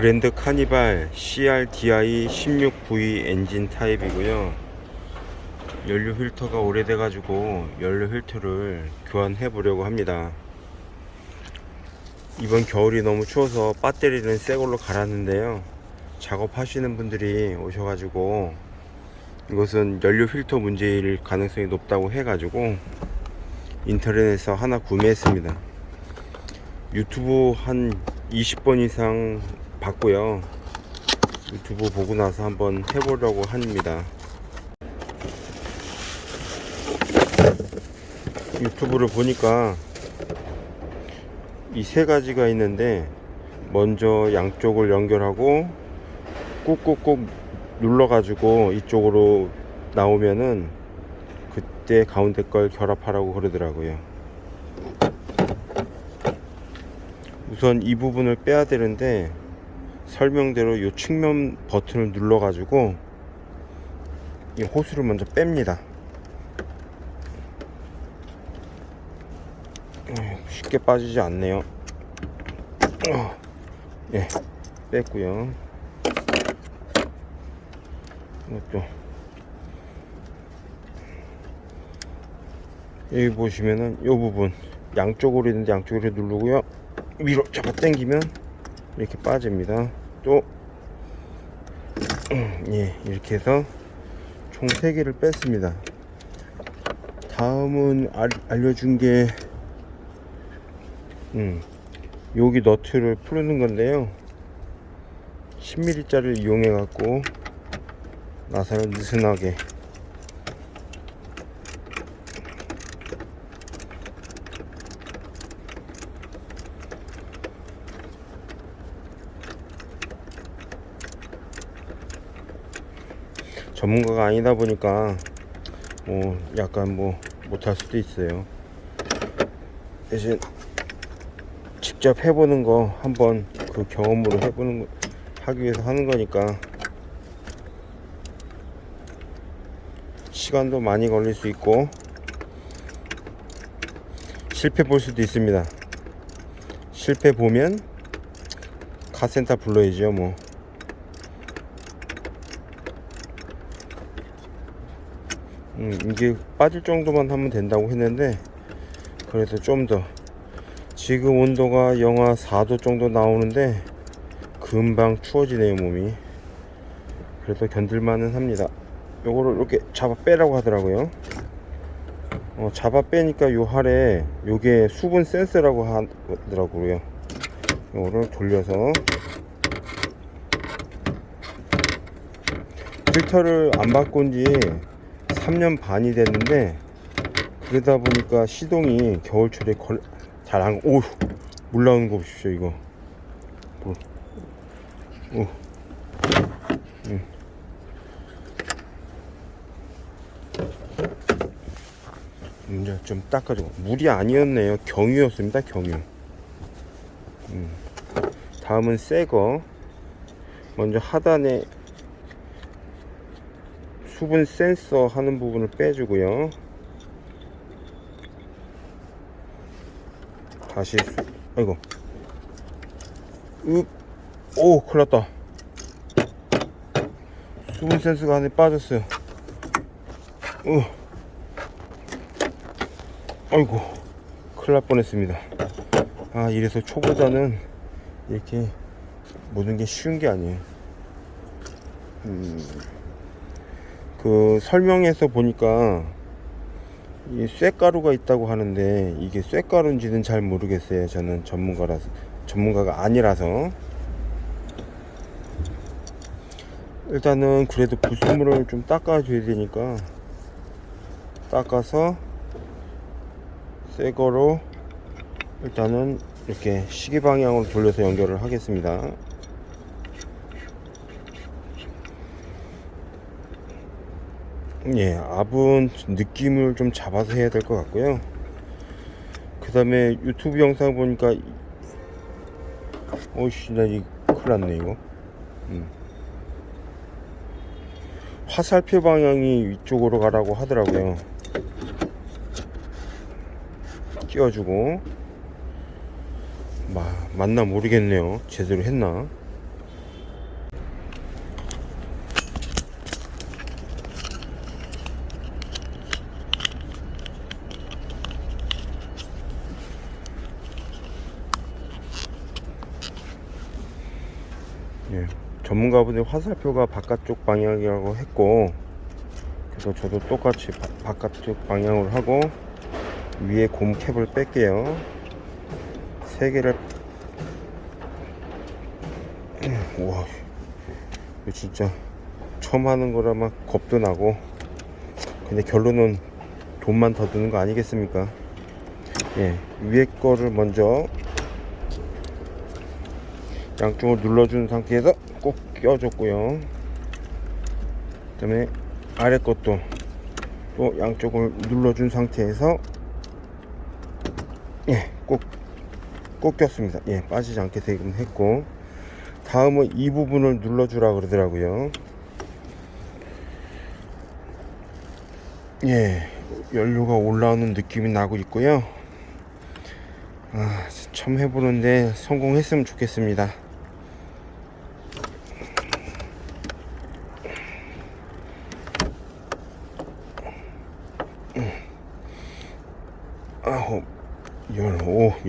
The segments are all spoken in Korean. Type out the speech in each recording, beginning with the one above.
그랜드 카니발 CRDI 16V 엔진 타입이고요. 연료 필터가 오래돼 가지고 연료 필터를 교환해 보려고 합니다. 이번 겨울이 너무 추워서 배터리는 새 걸로 갈았는데요. 작업하시는 분들이 오셔 가지고 이것은 연료 필터 문제일 가능성이 높다고 해 가지고 인터넷에서 하나 구매했습니다. 유튜브 한 20번 이상 봤고요. 유튜브 보고 나서 한번 해보려고 합니다. 유튜브를 보니까 이 세 가지가 있는데 먼저 양쪽을 연결하고 꾹꾹꾹 눌러가지고 이쪽으로 나오면은 그때 가운데 걸 결합하라고 그러더라고요. 우선 이 부분을 빼야 되는데 설명대로 이 측면 버튼을 눌러 가지고 이 호스를 먼저 뺍니다. 어, 쉽게 빠지지 않네요. 어, 예, 뺐고요. 이것도 여기 보시면은 이 부분 양쪽으로 있는데 양쪽으로 누르고요. 위로 잡아 당기면 이렇게 빠집니다. 또 예, 이렇게 해서 총 3개를 뺐습니다. 다음은 알, 알려준 게 음, 여기 너트를 푸는 건데요. 10mm짜리를 이용해 갖고 나사를 느슨하게 전문가가 아니다 보니까 뭐 약간 뭐 못할 수도 있어요. 대신 직접 해보는 거 한번 그 경험으로 해보는 거 하기 위해서 하는 거니까 시간도 많이 걸릴 수 있고 실패 볼 수도 있습니다. 실패 보면 카센터 불러야죠 뭐. 음, 이게 빠질 정도만 하면 된다고 했는데 그래서 좀 더. 지금 온도가 영하 4도 정도 나오는데 금방 추워지네요 몸이. 그래도 견딜만은 합니다. 요거를 이렇게 잡아 빼라고 하더라고요. 어, 잡아 빼니까 요 할에 요게 수분 센서라고 하더라고요. 요거를 돌려서 필터를 안 바꾼 지 3년 반이 됐는데 그러다 보니까 시동이 겨울철에 걸... 잘안 오우 물 나오는 거 보십시오 이거 물. 오. 음. 이제 좀 닦아주고 물이 아니었네요 경유였습니다 경유 음. 다음은 새거 먼저 하단에 수분 센서 하는 부분을 빼주고요. 다시 수... 아이고. 읍. 오 큰일났다. 수분 센서가 안에 빠졌어요. 어. 아이고 큰일 날 뻔했습니다. 아 이래서 초보자는 이렇게 모든 게 쉬운 게 아니에요. 음, 그 설명에서 보니까 이 쇠가루가 있다고 하는데 이게 쇠가루인지는 잘 모르겠어요 저는 전문가라서 전문가가 아니라서 일단은 그래도 불순물을 좀 닦아줘야 되니까 닦아서 새 거로 일단은 이렇게 시계 방향으로 돌려서 연결을 하겠습니다. 예, 압은 느낌을 좀 잡아서 해야 될 것 같고요. 그 다음에 유튜브 영상 보니까 어이씨 나이 큰일 났네 이거. 음. 화살표 방향이 위쪽으로 가라고 하더라고요. 끼워주고. 마, 맞나 모르겠네요. 제대로 했나 예, 전문가분들 화살표가 바깥쪽 방향이라고 했고 그래서 저도 똑같이 바, 바깥쪽 방향으로 하고 위에 곰 캡을 뺄게요. 세 개를. 음, 우와 이거 진짜 처음 하는 거라 막 겁도 나고. 근데 결론은 돈만 더 드는 거 아니겠습니까? 예 위에 거를 먼저 양쪽을 눌러준 상태에서 꼭 껴줬고요 그 다음에 아래 것도 또 양쪽을 눌러준 상태에서 예, 꼭, 꼭 꼈습니다. 예, 빠지지 않게 되긴 했고 다음은 이 부분을 눌러주라 그러더라고요. 예, 연료가 올라오는 느낌이 나고 있고요. 아, 처음 해보는데 성공했으면 좋겠습니다.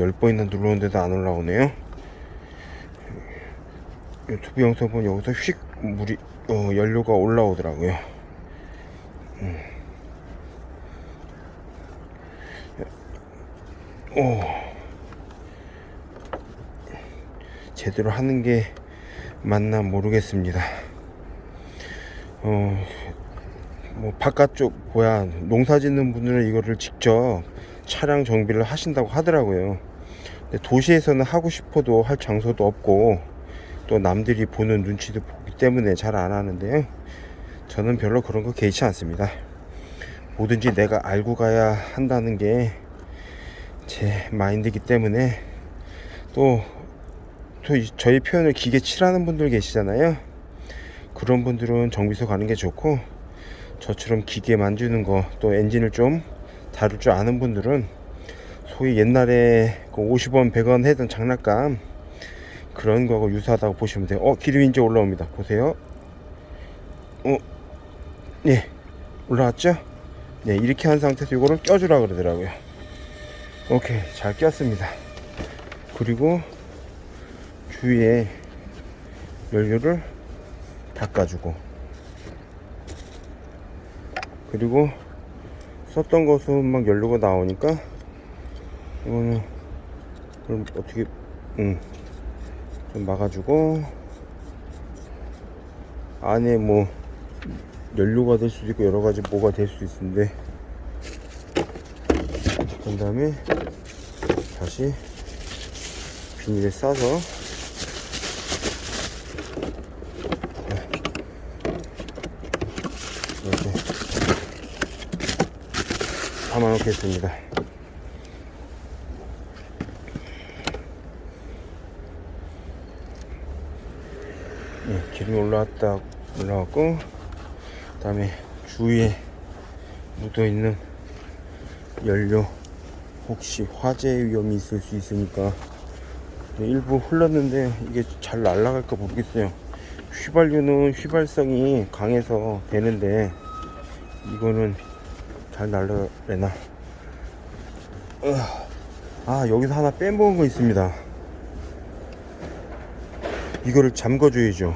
10번이나 눌렀는데도 안 올라오네요 유튜브 영상 보면 여기서 휙 물이 어, 연료가 올라오더라고요 음. 오. 제대로 하는 게 맞나 모르겠습니다 어, 뭐 바깥쪽 뭐야 농사 짓는 분들은 이거를 직접 차량 정비를 하신다고 하더라고요. 도시에서는 하고 싶어도 할 장소도 없고 또 남들이 보는 눈치도 보기 때문에 잘 안 하는데요. 저는 별로 그런 거 개의치 않습니다. 뭐든지 내가 알고 가야 한다는 게 제 마인드이기 때문에 또, 또 이- 저희 표현을 기계 칠하는 분들 계시잖아요. 그런 분들은 정비소 가는 게 좋고 저처럼 기계 만지는 거 또 엔진을 좀 다룰 줄 아는 분들은 소위 옛날에 그 50원 100원 했던 장난감 그런 거하고 유사하다고 보시면 돼요. 어 기름이 이제 올라옵니다. 보세요. 어 예 올라왔죠? 네 이렇게 한 상태에서 이거를 껴주라 그러더라고요. 오케이 잘 꼈습니다. 그리고 주위에 연료를 닦아주고 그리고 썼던 것은 막 연료가 나오니까 이거는 그럼 어떻게 음, 좀 막아주고 안에 뭐 연료가 될 수도 있고 여러 가지 뭐가 될 수도 있는데 그 다음에 다시 비닐에 싸서 이렇게 담아 놓겠습니다. 예, 기름이 올라왔다 올라왔고 그다음에 주위에 묻어 있는 연료 혹시 화재 위험이 있을 수 있으니까 네, 일부 흘렀는데 이게 잘 날아갈까 모르겠어요. 휘발유는 휘발성이 강해서 되는데 이거는 잘 날라가려나. 아 여기서 하나 빼먹은 거 있습니다. 이거를 잠궈줘야죠.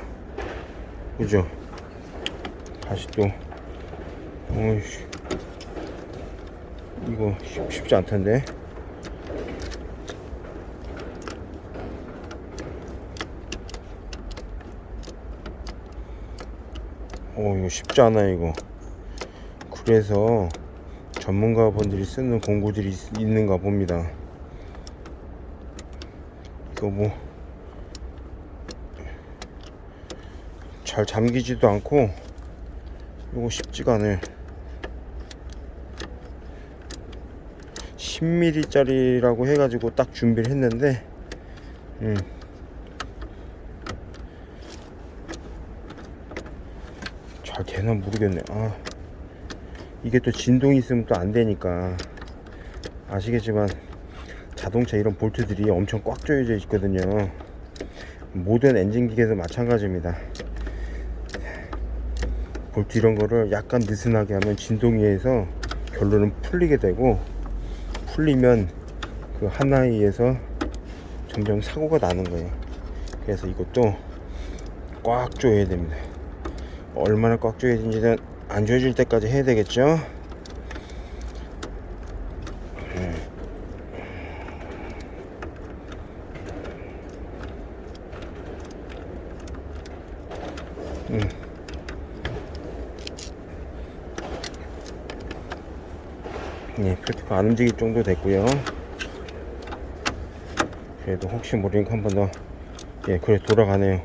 그죠? 다시 또. 어이씨. 이거 쉽, 쉽지 않던데. 어 이거 쉽지 않아 이거. 그래서 전문가분들이 쓰는 공구들이 있- 있는가 봅니다. 이거 뭐 잘 잠기지도 않고 이거 쉽지가 않아요. 10mm짜리라고 해가지고 딱 준비를 했는데, 음. 잘 되나 모르겠네. 아. 이게 또 진동이 있으면 또 안 되니까. 아시겠지만 자동차 이런 볼트들이 엄청 꽉 조여져 있거든요. 모든 엔진 기계도 마찬가지입니다. 볼트 이런 거를 약간 느슨하게 하면 진동이 해서 결론은 풀리게 되고 풀리면 그 하나에 의해서 점점 사고가 나는 거예요. 그래서 이것도 꽉 조여야 됩니다. 얼마나 꽉 조여야 되는지는 안 조여질 때까지 해야 되겠죠? 예, 프리티가 안 움직일 정도 됐고요. 그래도 혹시 모르니까 한 번 더, 예, 그래 돌아가네요.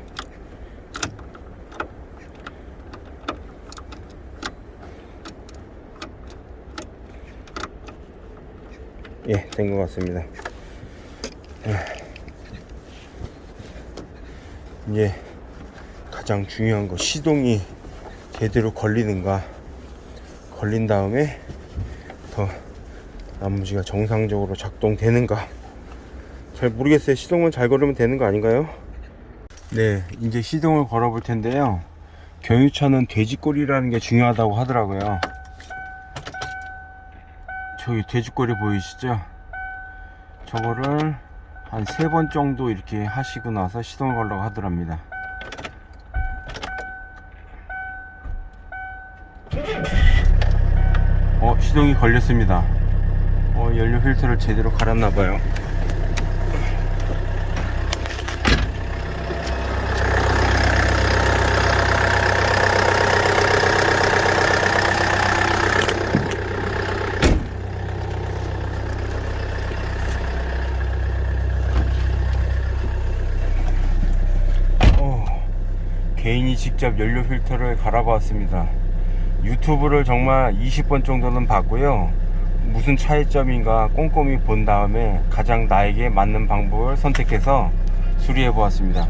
예, 된 것 같습니다. 아. 이제 가장 중요한 거 시동이 제대로 걸리는가 걸린 다음에 더 나머지가 정상적으로 작동되는가 잘 모르겠어요 시동은 잘 걸으면 되는 거 아닌가요? 네 이제 시동을 걸어 볼 텐데요 경유차는 돼지꼬리라는 게 중요하다고 하더라고요 저기 돼지꼬리 보이시죠? 저거를 한 세 번 정도 이렇게 하시고 나서 시동을 걸라고 하더랍니다. 어 시동이 걸렸습니다. 어 연료 필터를 제대로 갈았나봐요 어, 개인이 직접 연료 필터를 갈아봤습니다 유튜브를 정말 20번 정도는 봤고요. 무슨 차이점인가 꼼꼼히 본 다음에 가장 나에게 맞는 방법을 선택해서 수리해 보았습니다.